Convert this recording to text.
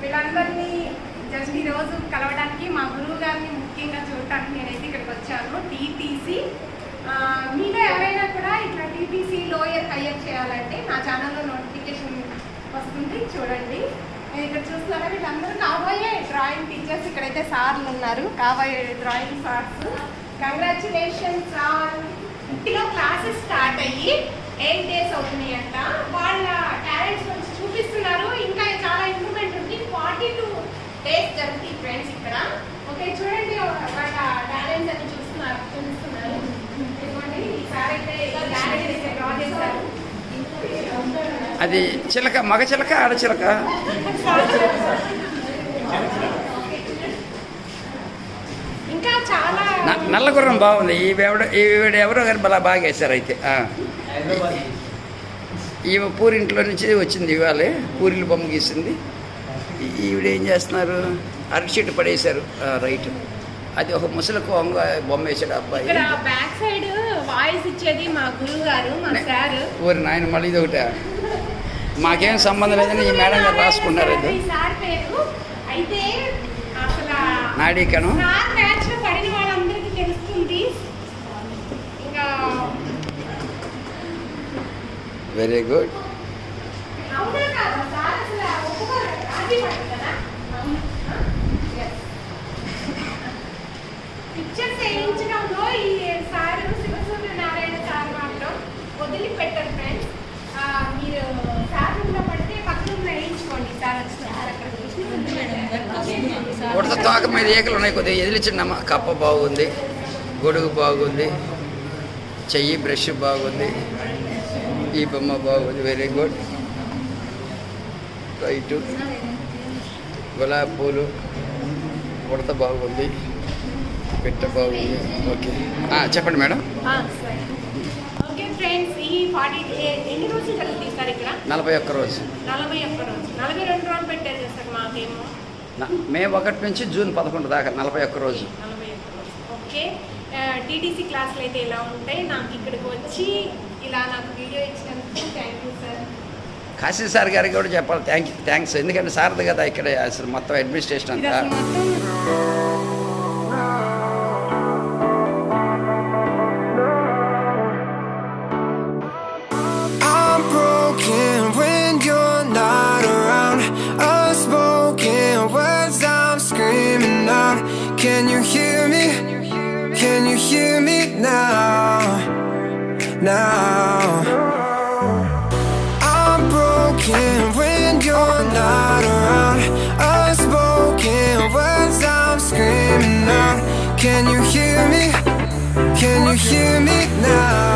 వీళ్ళందరినీ జస్ట్ ఈ రోజు కలవడానికి మా గురువు గారిని ముఖ్యంగా చూడటానికి నేనైతే ఇక్కడికి వచ్చాను టీటీసీ. మీలో ఎవరైనా కూడా ఇట్లా టీటీసీ లోయర్ తయారు చేయాలంటే నా ఛానల్లో నోటిఫికేషన్ వస్తుంది చూడండి. నేను ఇక్కడ చూస్తున్నారా వీళ్ళందరూ కాబోయే డ్రాయింగ్ టీచర్స్ ఇక్కడైతే సార్లు ఉన్నారు కాబోయే డ్రాయింగ్ సార్స్. Congratulations sir. ఇంటిలో క్లాసెస్ స్టార్ట్ అయ్యి ఎయిట్ డేస్ అవుతున్నాయంట. వాళ్ళ టాలెంట్స్ కొంచెం చూపిస్తున్నారు ఇంకా చాలా ఇంప్రూవ్మెంట్ ఉంది ఫార్టీ టూ డేస్ జరుగుతాయి ఫ్రెండ్స్ ఇక్కడ ఓకే చూడండి వాళ్ళ టాలెంట్స్ అని చూస్తున్నారు చూపిస్తున్నారు ఇదిగోండి ఈసారి అయితే టాలెంట్ అయితే డ్రా చేశారు అది చిలక మగ చిలక ఆడ చిలక? ఇంకా చాలా న- నల్ల గుర్రం బాగుంది. ఈ ఎవడ ఈవిడ ఎవరో కానీ బలా బాగా వేశారు అయితే. ఈమె పూరింట్లో నుంచి వచ్చింది ఇవాళ. పూరిలు బొమ్మ గీసింది. ఈవిడ ఏం చేస్తున్నారు? అరటిచెట్టు పడేశారు. రైట్. అది ఒక ముసలకు వంగ బొమ్మ వేసాడు అబ్బాయి. ఇక్కడ బ్యాక్ సైడ్ వాయిస్ ఇచ్చేది మా గురువు గారు మా నే- సార్. ఊరి నాయన మళ్ళీ ఇది ఒకటే మాకేం సంబంధం లేదని ఈ మేడం గారు రాసుకున్నారు ఇంకా వెరీ గుడ్ పిక్చర్స్ వేయించడంలో ఈ సార్ ఉడత తోక మీద ఏకలు ఉన్నాయి కొద్దిగా ఎదిలిచిండమ్మ కప్ప బాగుంది గొడుగు బాగుంది చెయ్యి బ్రష్ బాగుంది ఈ బొమ్మ బాగుంది. వెరీ గుడ్ రైట్ గులాబీ పూలు ఉడత బాగుంది పిట్ట బాగుంది. ఓకే చెప్పండి మేడం. ఫ్రెండ్స్ ఈ ఫార్టీ ఎన్ని రోజులు జరుగుతుంది సార్ ఇక్కడ నలభై ఒక్క రోజు. నలభై ఒక్క రోజు. నలభై రెండు రోజులు పెట్టారు కదా సార్ మాకేమో? న- మే ఒకటి నుంచి జూన్ పదకొండు దాకా నలభై ఒక్క రోజు. నలభై ఒక్క రోజు. ఓకే. టీటీసీ క్లాసులు అయితే ఇలా ఉంటాయి? నాకు ఇక్కడికి వచ్చి ఇలా నాకు వీడియో ఇచ్చినందుకు thank you sir Kashi sir గారికి కూడా చెప్పాలి. థ్యాంక్ థ్యాంక్స్ ఎందుకంటే సార్ది కదా ఇక్కడ అసలు మొత్తం అడ్మినిస్ట్రేషన్ అంతా. Can you hear me? Can you hear me now? Now. I'm broken when you're not around. Unspoken words I'm screaming out. Can you hear me? Can you hear me now?